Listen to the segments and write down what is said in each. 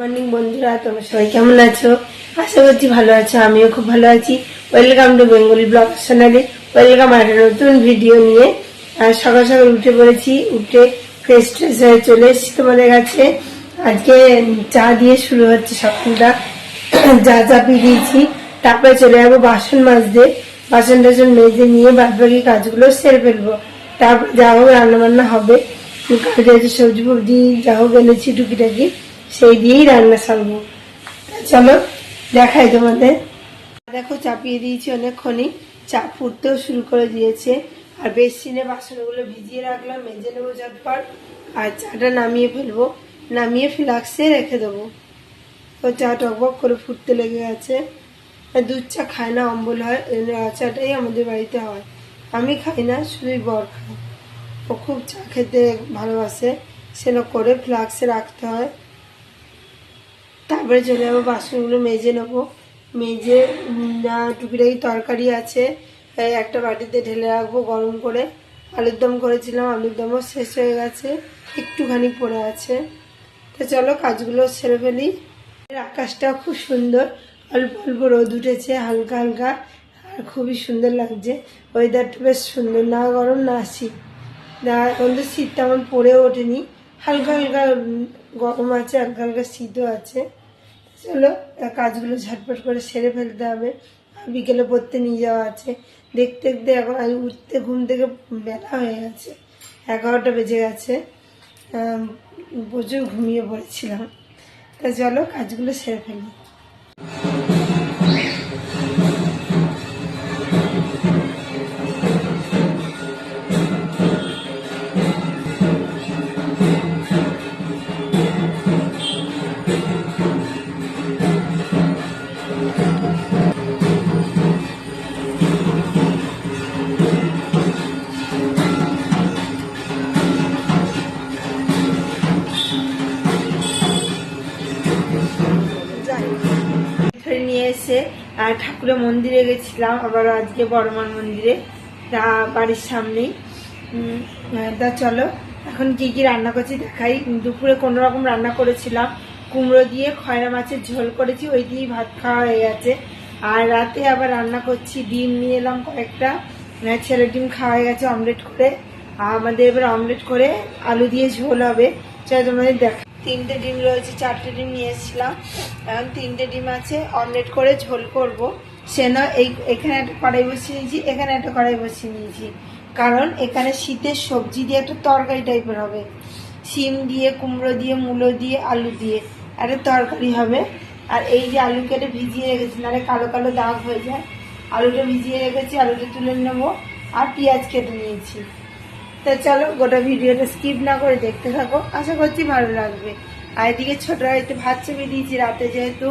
Morning বন্ধুরা, তোমরা সবাই কেমন আছো? আশা করছি ভালো আছো, আমিও খুব ভালো আছি। ওয়েলকাম টু বেঙ্গলি ব্লগ চ্যানেলে ওয়েলকাম একটা নতুন ভিডিও নিয়ে। সকাল সকাল উঠে পড়েছি, উঠে ফ্রেশ ট্রেশ হয়ে চলে এসেছি তোমাদের কাছে। আজকে চা দিয়ে শুরু হচ্ছে সকালটা। চা চাপিয়ে দিয়েছি তারপরে চলে যাব বাসন মাজতে। বাসন টাসন মেজে নিয়ে বাদ বাকি কাজগুলো সেরে ফেলব। তারপর যা হোক রান্নাবান্না হবে। কালকে সবজি ফবজি যা হোক এনেছি টুকিটাকি। সেই দিয়েই রান্না সারবো। চলো, দেখাই তোমাদের। দেখো, চাপিয়ে দিয়েছি অনেকক্ষণই। চা ফুটতেও শুরু করে দিয়েছে। আর বেসিনে বাসনগুলো ভিজিয়ে রাখলাম, মেজে নেব ঝটপট। আর চাটা নামিয়ে ফেলব। নামিয়ে ফ্লাক্সে রেখে দেবো। তো চা টকবক করে ফুটতে লেগে গেছে। দুধ চা খায় না, অম্বল হয় চাটাই আমাদের বাড়িতে হয়। আমি খাই না, শুধুই বর খাই ও খুব চা খেতে ভালোবাসে। সেটা করে ফ্লাক্সে রাখতে হয়। তারপরে চলে যাব, বাসনগুলো মেজে নেব। মেজে যা টুকিটাকি তরকারি আছে। একটা বাটিতে ঢেলে রাখব গরম করে। আলুর দম করেছিলাম, আলুর দমও শেষ হয়ে গেছে, একটুখানি পড়ে আছে। তো চলো কাজগুলো সেরে ফেলি। আকাশটা খুব সুন্দর। অল্প অল্প রোদ উঠেছে, হালকা হালকা, আর খুবই সুন্দর লাগছে। ওয়েদারটা বেশ সুন্দর, না গরম, না শীত। না, এখন তো শীত তেমন পড়েও ওঠেনি। হালকা হালকা গরম আছে, হালকা হালকা শীতও আছে। চলো কাজগুলো ঝটপট করে সেরে ফেলতে হবে। বিকেলে পড়তে নিয়ে যাওয়া আছে। দেখতে দেখতে এখন আমি উঠতে ঘুম থেকে বেলা হয়ে গেছে। এগারোটা বেজে গেছে। প্রচুর ঘুমিয়ে পড়েছিলাম। তা চলো, কাজগুলো সেরে ফেলি। এসে ঠাকুরের মন্দিরে গেছিলাম আবার আজকে বড়মার মন্দিরে তা বাড়ির সামনেই। তা চলো, এখন কি কি রান্না করছি দেখাই। দুপুরে কোনো রকম রান্না করেছিলাম। কুমড়ো দিয়ে খয়রা মাছের ঝোল করেছি, ওই দিয়েই ভাত খাওয়া হয়ে গেছে। আর রাতে আবার রান্না করছি, ডিম নিয়ে এলাম কয়েকটা। ছেলে ডিম খাওয়া হয়ে গেছে অমলেট করে। আমাদের এবার অমলেট করে আলু দিয়ে ঝোল হবে। চলো তোমাদের দেখা তিনটে ডিম রয়েছে, চারটে ডিম নিয়ে এসেছিলাম। এখন তিনটে ডিম আছে, অমলেট করে ঝোল করব। সেন এই, এখানে একটা কড়াই বসিয়ে নিয়েছি, এখানে একটা কড়াই বসিয়ে নিয়েছি। কারণ এখানে শীতের সবজি দিয়ে একটা তরকারি টাইপের হবে। শিম দিয়ে, কুমড়ো দিয়ে, মূলো দিয়ে, আলু দিয়ে। একটা তরকারি হবে। আর এই যে আলু কেটে ভিজিয়ে রেখেছি, নাহলে কালো কালো দাগ হয়ে যায়। আলুটা ভিজিয়ে রেখেছি, আলুটা তুলে নেব। আর পেঁয়াজ কেটে নিয়েছি। তো চলো, গোটা ভিডিওটা স্কিপ না করে দেখতে থাকো। আশা করছি ভালো লাগবে। আর এদিকে ছোট একটু ভাত চেপে দিয়েছি রাতে যেহেতু,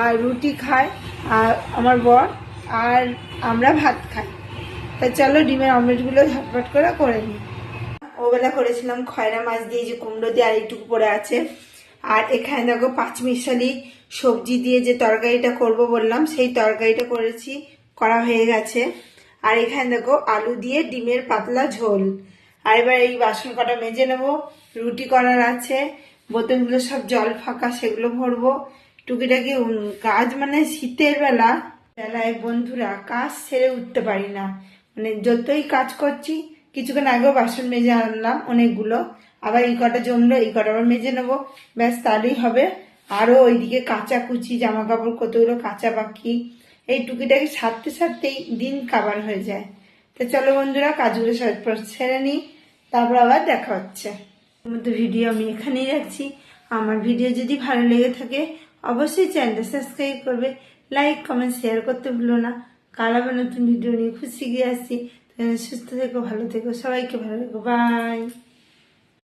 আর রুটি খায়, আর আমার বর, আর আমরা ভাত খাই। তা চলো, ডিমের অমলেটগুলো ঝটপট করে করে নিই। ওবেলা করেছিলাম খয়রা মাছ দিয়ে যে কুমড়ো দিয়ে আর একটু পড়ে আছে। আর এখানে দেখো পাঁচমিশালি সবজি দিয়ে যে তরকারিটা করব বললাম, সেই তরকারিটা করেছি, করা হয়ে গেছে। আর এখানে দেখো আলু দিয়ে ডিমের পাতলা ঝোল। আর এবার এই বাসন কটা মেজে নেব, রুটি করার আছে, বোতলগুলো সব জল ফাঁকা, সেগুলো ভরবো। টুকিটাকি কাজ মানে শীতের বেলা। বেলায় বন্ধুরা, কাজ ছেড়ে উঠতে পারি না। মানে যতই কাজ করছি, কিছুক্ষণ আগেও বাসন মেজে আনলাম অনেকগুলো। আবার এই কটা জমলো, এই কটা আবার মেজে নেব। ব্যাস, তাহলেই হবে। আরও ওইদিকে কাঁচা কুচি জামা কাপড় কতগুলো কাঁচা পাখি, এই টুকিটাকি সারতে সারতেই দিন কাবার হয়ে যায়। তো চলো বন্ধুরা, কাজগুলো ছেড়ে নিই। তারপর আবার দেখা হচ্ছে। মতো ভিডিও আমি এখানেই রাখছি। আমার ভিডিও যদি ভালো লেগে থাকে, অবশ্যই চ্যানেলটা সাবস্ক্রাইব করবে। লাইক কমেন্ট শেয়ার করতে ভুলো না। কাল আবার নতুন ভিডিও নিয়ে খুশি গিয়ে আসছি। সুস্থ থেকো, ভালো থেকো, সবাইকে ভালো থেকো। বাই